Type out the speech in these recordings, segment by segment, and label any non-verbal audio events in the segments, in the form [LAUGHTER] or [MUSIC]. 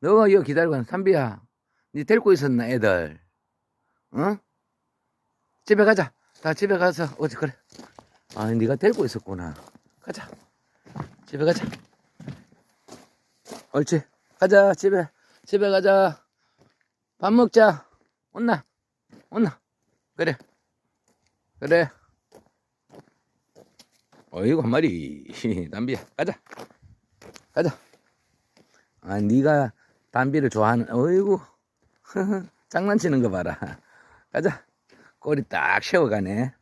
너가 이거 기다리고 있는 삼비야. 니 데리고 있었나, 애들? 응? 집에 가자. 다 집에 가서, 어찌, 그래. 아, 니가 데리고 있었구나. 가자. 집에 가자. 옳지. 가자, 집에. 집에 가자. 밥 먹자. 온나? 온나? 그래. 그래. 어이구, 한 마리. [LAUGHS] 담비야. 가자. 가자. 아, 네가 담비를 좋아하는, 어이구. [LAUGHS] 장난치는 거 봐라. 가자. 꼬리 딱 세워가네.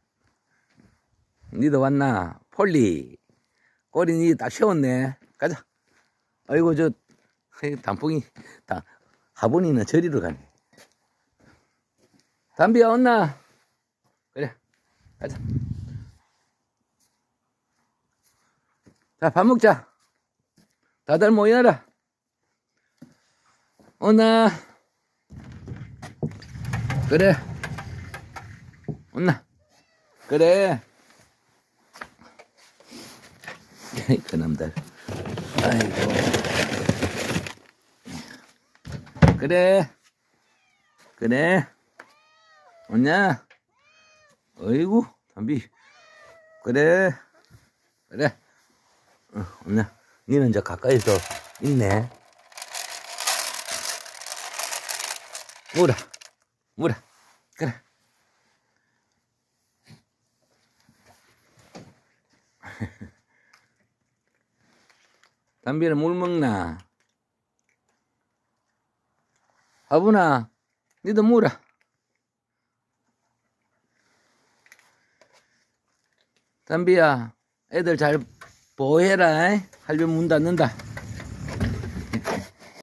니도 왔나? 폴리. 꼬리 니 딱 세웠네. 가자. 아이고, 저, 단풍이, 다, 하보니는 저리로 가네. 담비야, 왔나? 그래. 가자. 자, 밥 먹자. 다들 모여라. 오나. 그래. 온나. 그래. 그놈들. 아이고. 그래. 그래. 온냐? 어이구, 담비. 그래. 그래. 어, 온냐? 니는 저 가까이서 있네. 물어. 물어. 그래. [LAUGHS] 담비는 물 먹나? 아부나, 니도 물어. 담비야, 애들 잘 보호해라. 할배 문 닫는다.